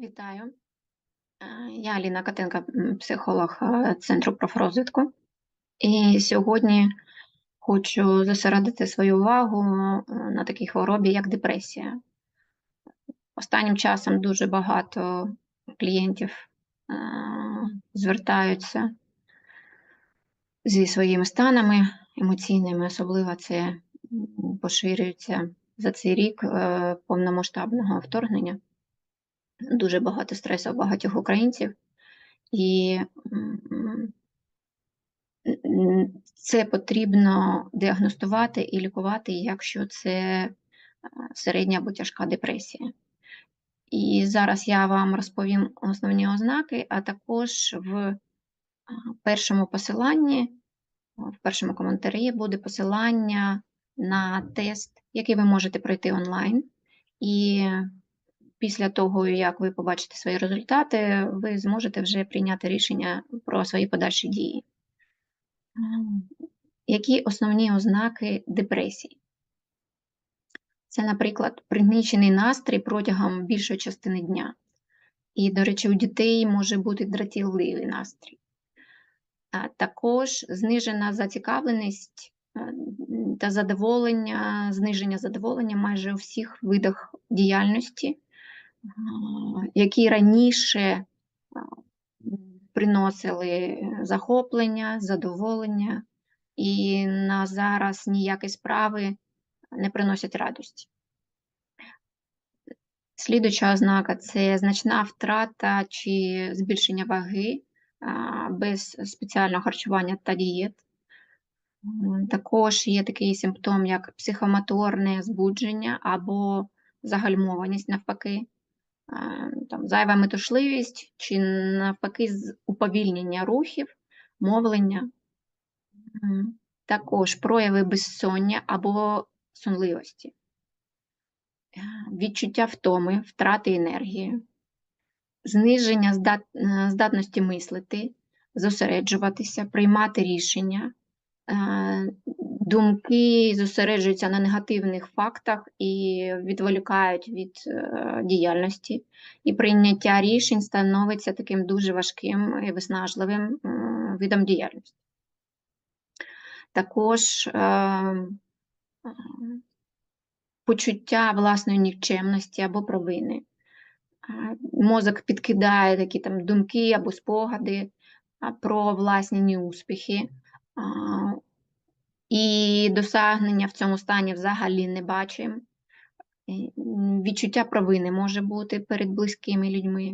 Вітаю. Е, Я Аліна Катенка, психолог е, Центру профрозвитку. І сьогодні хочу зосередити свою увагу е, на такій хворобі, як депресія. Останнім часом дуже багато клієнтів звертаються зі своїми станами емоційними, особливо це поширюється за цей рік повномасштабного вторгнення дуже багато стресу у багатьох українців, і це потрібно діагностувати і лікувати, якщо це е, середня або тяжка депресія. І зараз я вам розповім основні ознаки, а також в першому посиланні, в першому коментарі буде посилання на тест, який ви можете пройти онлайн. І після того, як ви побачите свої результати, ви зможете вже прийняти рішення про свої подальші дії. Ем, Які основні ознаки депресії? Це, наприклад, пригнічений настрій протягом більшої частини дня. І, до речі, у дітей може бути дратівливий настрій. А також знижена зацікавленість е, та задоволення, зниження задоволення майже у всіх видах діяльності, які раніше приносили захоплення, задоволення, і на зараз ніякі справи не приносять радості. Слідуюча ознака це значна втрата чи збільшення ваги без спеціального харчування та дієт. Також є такий симптом, як психомоторне збудження або загальмованість навпаки, там, зайва метушливість чи навпаки уповільнення рухів, мовлення. Також прояви безсоння або сонливості, Е, відчуття втоми, втрати енергії, зниження здат- е, здатності мислити, зосереджуватися, приймати рішення. Думки зосереджуються на негативних фактах і відволікають від е, діяльності, і прийняття рішень становиться таким дуже важким і виснажливим видом діяльності. Також е, почуття власної нікчемності або провини. Е, Мозок підкидає такі там думки або спогади про власні неуспіхи. І досягнення в цьому стані взагалі не бачимо. Відчуття провини може бути перед близькими людьми.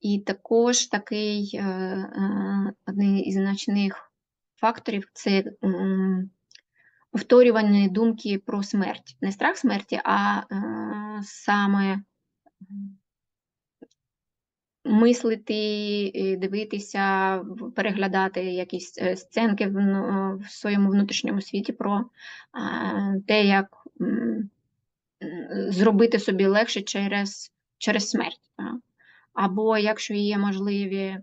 І також такий е, е, один із значних факторів це м, повторювані думки про смерть. Не страх смерті, а е, саме мислити, дивитися, переглядати якісь е, сценки в, в своєму внутрішньому світі про те, як зробити собі легше через, через смерть. Або якщо є можливі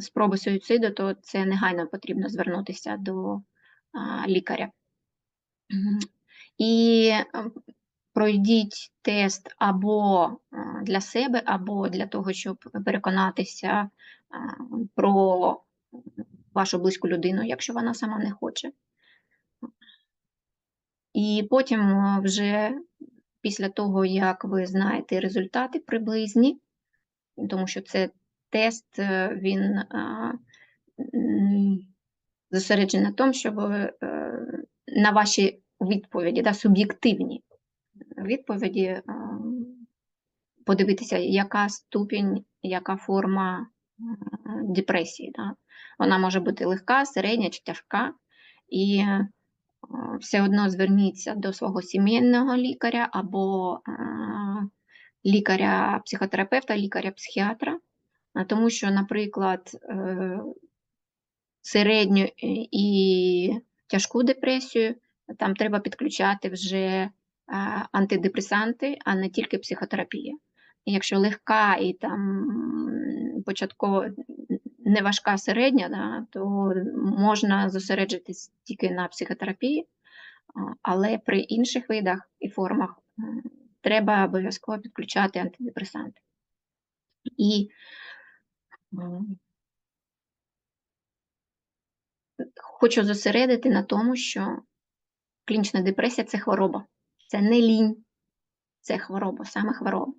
спроби суїциду, то це негайно потрібно звернутися до лікаря. І пройдіть тест або для себе, або для того, щоб переконатися про вашу близьку людину, якщо вона сама не хоче. І потім вже після того, як ви знаєте результати приблизні, тому що це тест, е, він зосереджений на тому, щоб е, на ваші відповіді, да, суб'єктивні відповіді, е, подивитися, яка ступінь, яка форма е, депресії. Да. Вона може бути легка, середня чи тяжка, і е, все одно зверніться до свого сімейного лікаря або лікаря-психотерапевта, лікаря-психіатра, тому що, наприклад, середню і тяжку депресію там треба підключати вже антидепресанти, а не тільки психотерапія. Якщо легка і там початково не важка середня, да, то можна зосереджитись тільки на психотерапії, але при інших видах і формах треба обов'язково підключати антидепресанти. І хочу зосередити на тому, що клінічна депресія це хвороба, це не лінь, це хвороба, саме хвороба.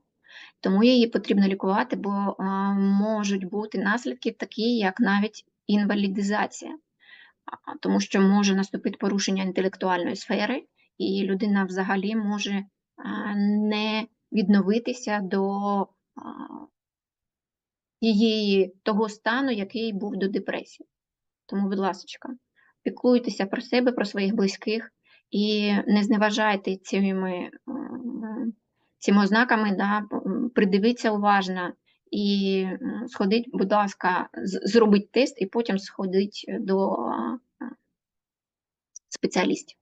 Тому її потрібно лікувати, бо а, можуть бути наслідки такі, як навіть інвалідизація, А, тому що може наступити порушення інтелектуальної сфери, і людина взагалі може а, не відновитися до її того стану, який був до депресії. Тому, будь ласка, піклуйтеся про себе, про своїх близьких і не зневажайте цими, цими ознаками, да, придивіться уважно і сходіть, будь ласка, зробіть тест і потім сходіть до спеціалістів.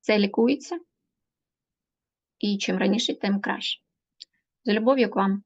Це лікується, і чим раніше, тим краще. З любов'ю к вам.